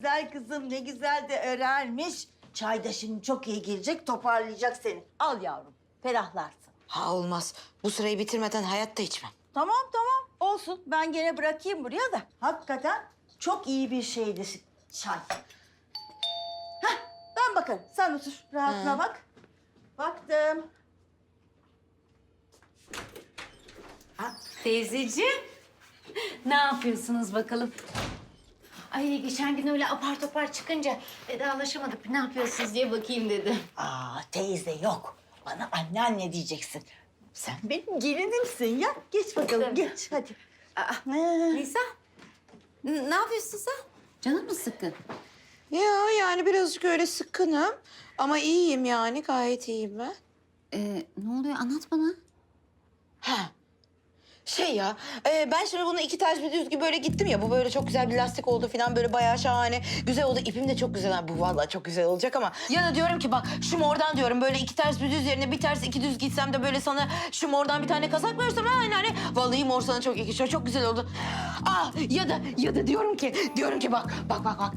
Güzel kızım ne güzel de örermiş. Çay da şimdi çok iyi gelecek toparlayacak seni. Al yavrum ferahlarsın. Ha olmaz. Bu sırayı bitirmeden hayatta içmem. Tamam tamam olsun ben gene bırakayım buraya da. Hakikaten çok iyi bir şeydi çay. Heh, ben bakarım sen otur rahatına bak. Baktım. Teyzeciğim, ne yapıyorsunuz bakalım? Ay geçen gün öyle apar topar çıkınca vedalaşamadık. Ne yapıyorsunuz diye bakayım dedim. Aa teyze yok. Bana anneanne diyeceksin. Sen benim gelinimsin ya. Geç bakalım Tabii. geç hadi. Aa, Nisa, ne yapıyorsun sen? Canın mı sıkkın? Ya yani birazcık öyle sıkkınım. Ama iyiyim yani gayet iyiyim ben. Ee, ne oluyor anlat bana. Ha. Şey ya, e, ben şimdi bunu iki ters bir düz gibi böyle gittim ya. Bu böyle çok güzel bir lastik oldu falan böyle bayağı şahane. Güzel oldu. İpim de çok güzel. Bu vallahi çok güzel olacak ama. Ya da diyorum ki bak şu mordan diyorum böyle iki ters bir düz yerine bir ters iki düz gitsem de böyle sana şu mordan bir tane kazak versem ha hani hani. Vallahi mor sana çok yakışıyor. Çok güzel oldu. Ah ya da ya da diyorum ki diyorum ki bak bak bak bak.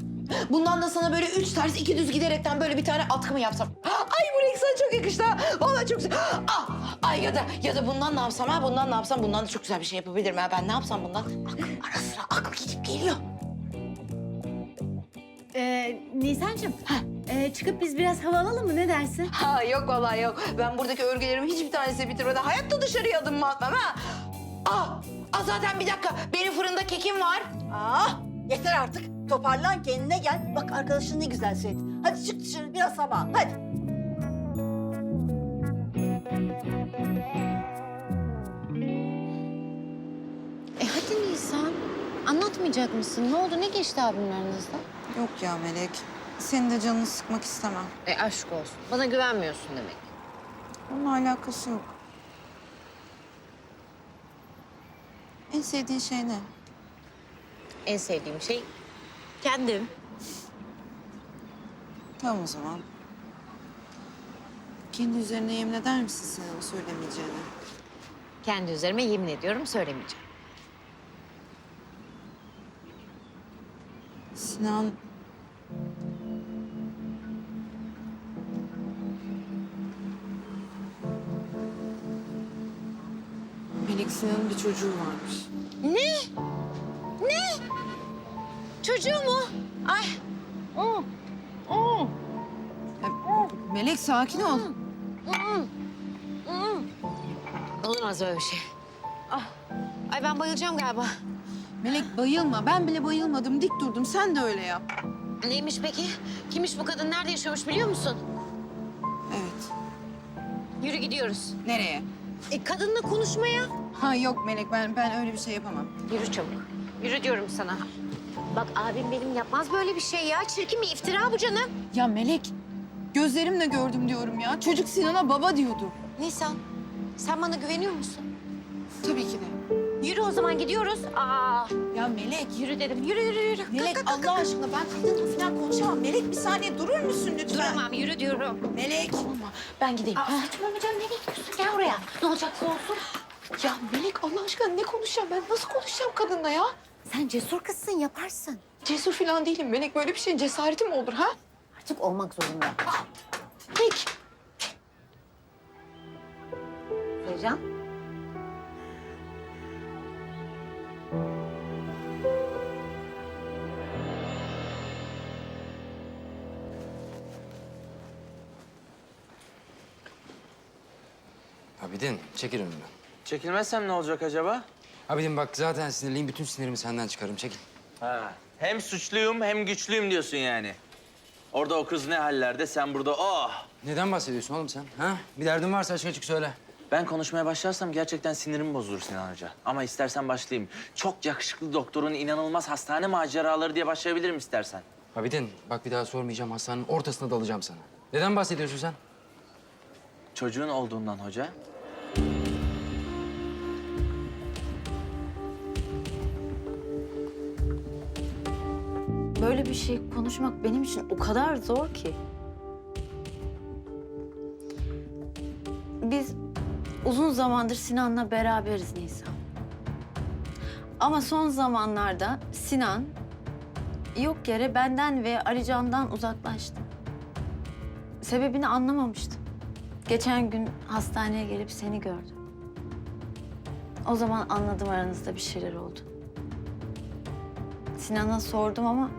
Bundan da sana böyle üç ters iki düz giderekten böyle bir tane atkı mı yapsam? Ay bu renk sana çok yakıştı. Vallahi çok güzel. Ah, ay ya da ya da bundan ne yapsam ha? Bundan ne yapsam? Bundan da çok güzel bir şey yapabilirim ha. Ben ne yapsam bundan? Bak ara sıra aklı gidip geliyor. Ee, Nisan'cığım, ee, çıkıp biz biraz hava alalım mı? Ne dersin? Ha yok vallahi yok. Ben buradaki örgülerimin hiçbir tanesi bitirmeden hayatta dışarıya adım mı atmam ha? Ah, ah zaten bir dakika. Benim fırında kekim var. Aa, yeter artık. Toparlan kendine gel. Bak arkadaşın ne güzel söyledi. Hadi çık dışarı biraz hava al. Hadi. Anlatmayacak mısın? Ne oldu? Ne geçti abimle aranızda? Yok ya Melek. Senin de canını sıkmak istemem. E aşk olsun. Bana güvenmiyorsun demek. Onunla alakası yok. En sevdiğin şey ne? En sevdiğim şey kendim. Tamam o zaman. Kendi üzerine yemin eder misin sen onu söylemeyeceğine? Kendi üzerime yemin ediyorum söylemeyeceğim. Sinan... Melek Sinan'ın bir çocuğu varmış. Ne? Ne? Çocuğu mu? Ay. Oh. Oh. Melek sakin ol. Olamaz öyle bir şey. Ah. Ay ben bayılacağım galiba. Melek bayılma. Ben bile bayılmadım. Dik durdum. Sen de öyle yap. Neymiş peki? Kimmiş bu kadın? Nerede yaşıyormuş biliyor musun? Evet. Yürü gidiyoruz. Nereye? E kadınla konuşmaya. Ha yok Melek ben ben öyle bir şey yapamam. Yürü çabuk. Yürü diyorum sana. Bak abim benim yapmaz böyle bir şey ya. Çirkin bir iftira bu canım. Ya Melek gözlerimle gördüm diyorum ya. Çocuk Sinan'a baba diyordu. Nisan, sen bana güveniyor musun? Tabii ki de. Yürü o zaman gidiyoruz. Aa, Ya Melek. yürü dedim. Yürü yürü yürü. Melek Kalk, kalk, Allah kalk. aşkına ben kadınla falan konuşamam. Melek bir saniye durur musun lütfen? Duramam yürü diyorum. Melek. Ben gideyim. Aa, saçmalama canım nereye gidiyorsun? Gel oraya. Ne olacaksa olsun. Ya Melek Allah aşkına ne konuşacağım? Ben nasıl konuşacağım kadınla ya? Sen cesur kızsın yaparsın. Cesur falan değilim Melek. Böyle bir şeyin cesareti mi olur ha? Artık olmak zorunda. Peki. Sevcan. Abidin çekil önümden. Çekilmezsem ne olacak acaba? Abidin bak zaten sinirliyim. Bütün sinirimi senden çıkarım. Çekil. Ha. Hem suçluyum hem güçlüyüm diyorsun yani. Orada o kız ne hallerde, sen burada oh! Neden bahsediyorsun oğlum sen? Ha? Bir derdin varsa açık açık söyle. Ben konuşmaya başlarsam gerçekten sinirim bozulur Sinan Hoca. Ama istersen başlayayım. Çok yakışıklı doktorun inanılmaz hastane maceraları diye başlayabilirim istersen. Abidin bak bir daha sormayacağım. Hastanenin ortasına dalacağım sana. Neden bahsediyorsun sen? Çocuğun olduğundan hoca. Bir şey konuşmak benim için o kadar zor ki. Biz uzun zamandır Sinan'la beraberiz Nisan. Ama son zamanlarda Sinan yok yere benden ve Ali Can'dan uzaklaştı. Sebebini anlamamıştım. Geçen gün hastaneye gelip seni gördüm. O zaman anladım aranızda bir şeyler oldu. Sinan'a sordum ama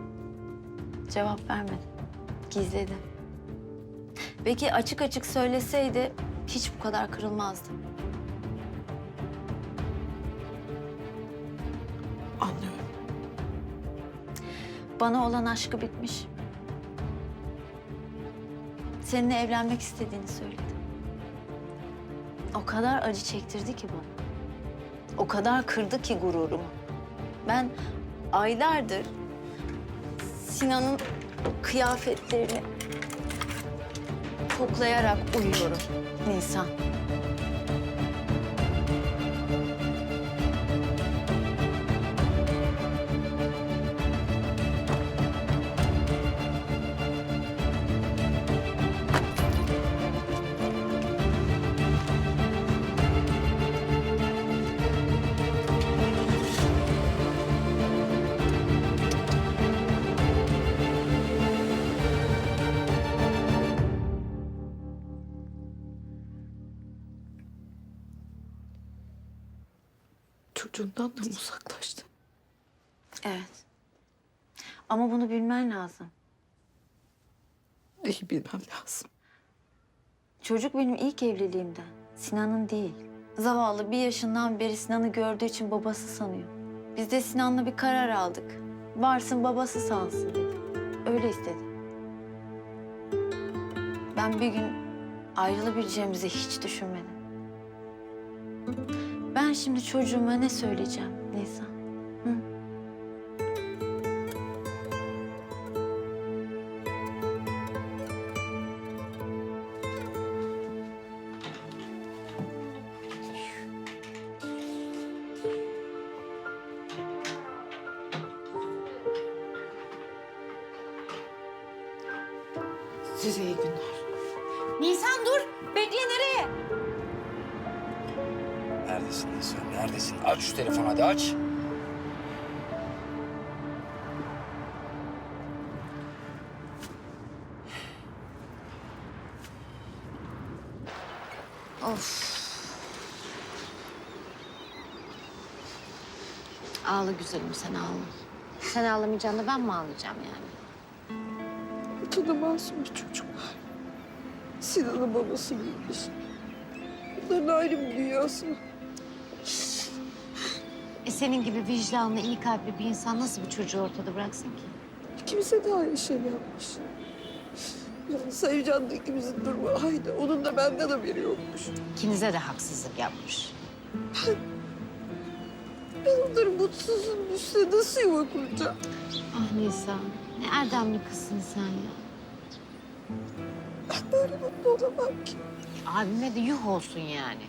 cevap vermedi. Gizledi. Belki açık açık söyleseydi hiç bu kadar kırılmazdım. Anlıyorum. Bana olan aşkı bitmiş. Seninle evlenmek istediğini söyledi. O kadar acı çektirdi ki bana. O kadar kırdı ki gururumu. Ben aylardır Sinan'ın kıyafetlerini koklayarak uyuyorum Nisan. Çocuğundan da mı uzaklaştı? Evet. Ama bunu bilmen lazım. Neyi bilmem lazım. Çocuk benim ilk evliliğimden. Sinan'ın değil. Zavallı bir yaşından beri Sinan'ı gördüğü için babası sanıyor. Biz de Sinan'la bir karar aldık. Varsın babası sansın dedi. Öyle istedi. Ben bir gün ayrılabileceğimizi hiç düşünmedim. Ben şimdi çocuğuma ne söyleyeceğim Nisan? Size iyi günler. Nisan dur. Bekle nereye? Neredesin Nisan? Neredesin? Aç şu telefonu hadi aç. Ağla güzelim sen ağla. Sen ağlamayacaksın da ben mi ağlayacağım yani? Ortada masum bir çocuk var. Sinan'ın babası giymiş. Bunların ayrı bir dünyası var. E senin gibi vicdanlı, iyi kalpli bir insan nasıl bir çocuğu ortada bıraksın ki? Kimse de aynı şey yapmış. Yani Sevcan'la ikimizin durumu aynı. Onun da benden haberi yokmuş. İkinize de haksızlık yapmış. Ben onların mutsuzun üstüne nasıl yuva kuracağım? Ah Nisa, ne erdemli kızsın sen ya. Ben böyle mutlu olamam ki. Abime de yuh olsun yani.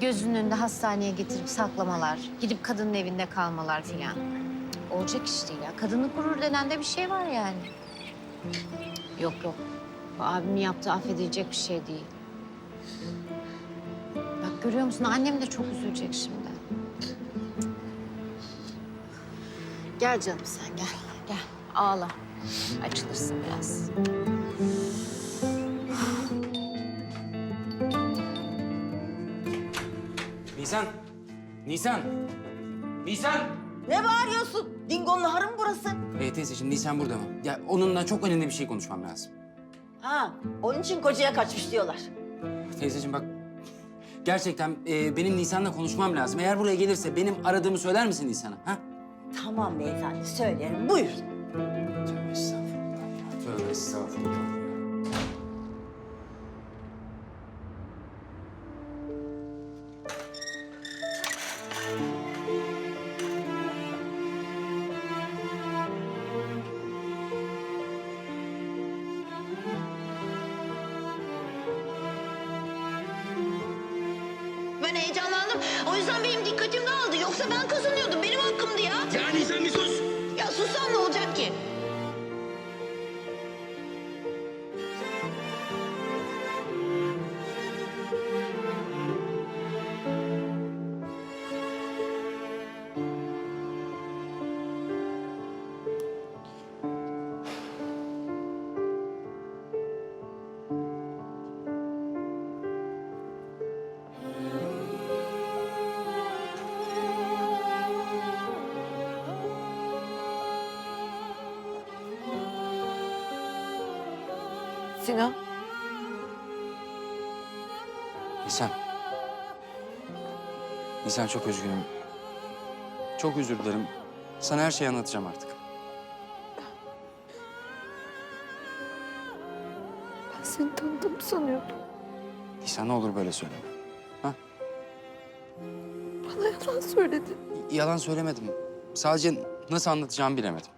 Gözünün önünde hastaneye getirip saklamalar, gidip kadının evinde kalmalar filan. Olacak iş değil ya. Kadının gurur denen de bir şey var yani. Yok yok. Bu abimin yaptığı affedilecek bir şey değil. Bak görüyor musun? Annem de çok üzülecek şimdi. Gel canım sen gel. Gel ağla. Açılırsın biraz. Nisan! Nisan! Nisan! Ne bağırıyorsun? Dingo'nun naharı mı burası? Ee, teyzeciğim Nisan burada mı? Ya onunla çok önemli bir şey konuşmam lazım. Ha, onun için kocaya kaçmış diyorlar. Teyzeciğim bak gerçekten e, benim Nisan'la konuşmam lazım. Eğer buraya gelirse benim aradığımı söyler misin Nisan'a? Ha? Tamam beyefendi, söylerim. Buyur. Tövbe estağfurullah. Tövbe estağfurullah. Sinan. Nisan. Nisan çok üzgünüm. Çok özür dilerim. Sana her şeyi anlatacağım artık. Ben seni tanıdım sanıyordum. Nisan ne olur böyle söyleme. Bana yalan söyledin. Y- Yalan söylemedim. Sadece nasıl anlatacağımı bilemedim.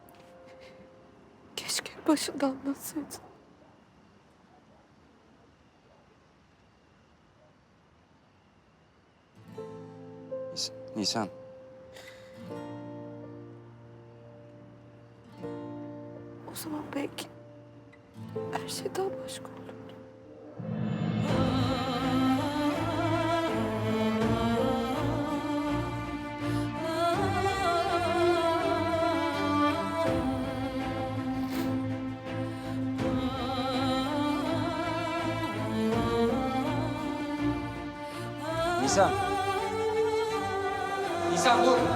Keşke başında anlatsaydın. Nisan. O zaman belki her şey daha başka olur. Nisan. Nisan dur.